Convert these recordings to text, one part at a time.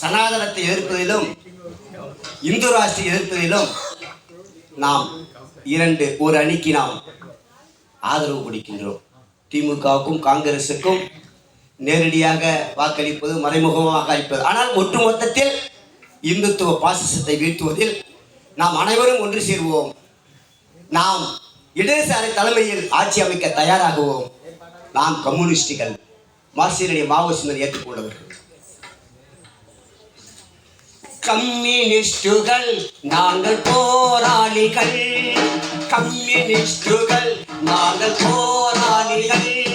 சனாதனத்தை எதிர்ப்பதிலும் இந்து ராஷ்டிர எதிர்ப்பதிலும் நாம் இரண்டு ஒரு அணிக்கு நாம் ஆதரவு கொடுக்கின்றோம். திமுகவுக்கும் காங்கிரசுக்கும் நேரடியாக வாக்களிப்பது மறைமுகமாக அளிப்பது. ஆனால் ஒட்டுமொத்தத்தில் இந்துத்துவ பாசிசத்தை வீழ்த்துவதில் நாம் அனைவரும் ஒன்று சேர்வோம். நாம் இடதுசாரி தலைமையில் ஆட்சி அமைக்க தயாராகுவோம். நாம் கம்யூனிஸ்டுகள் மார்க்சியனுடைய மாவோசியனை ஏற்றுக்கொண்டவர்கள். കമ്മ്യൂണിസ്റ്റുകൾ നാങ്ങൾ പോരാളികൾ. കമ്മ്യൂണിസ്റ്റുകൾ നാങ്ങൾ പോരാളികൾ.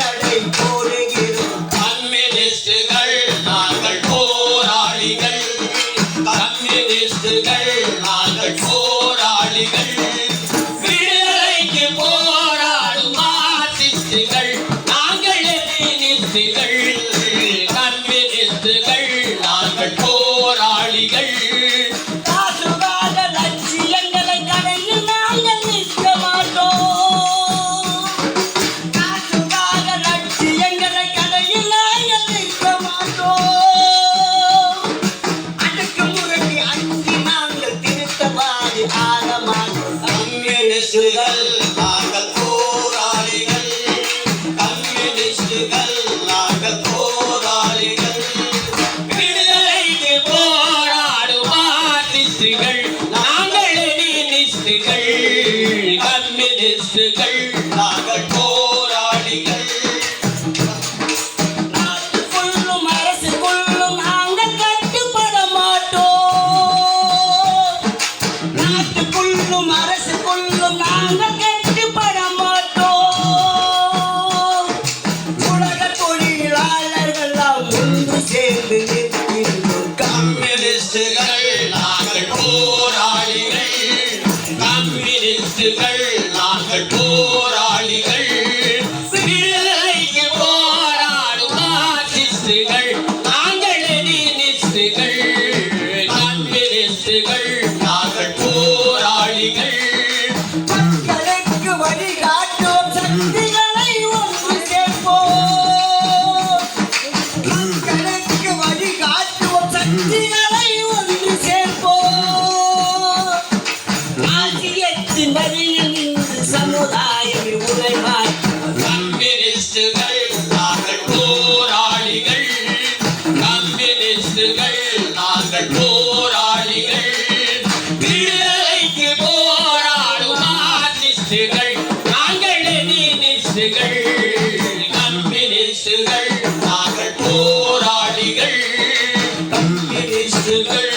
நடை கம்யூனிஸ்டுகள் நாங்கள் கம்யூனிஸ்டுகள் 根儿。நிசுகள் நாங்கள் நிசுகள் கம்யூனிஸ்டுகள் நாங்கள் போராளிகள் கம்யூனிஸ்டுகள்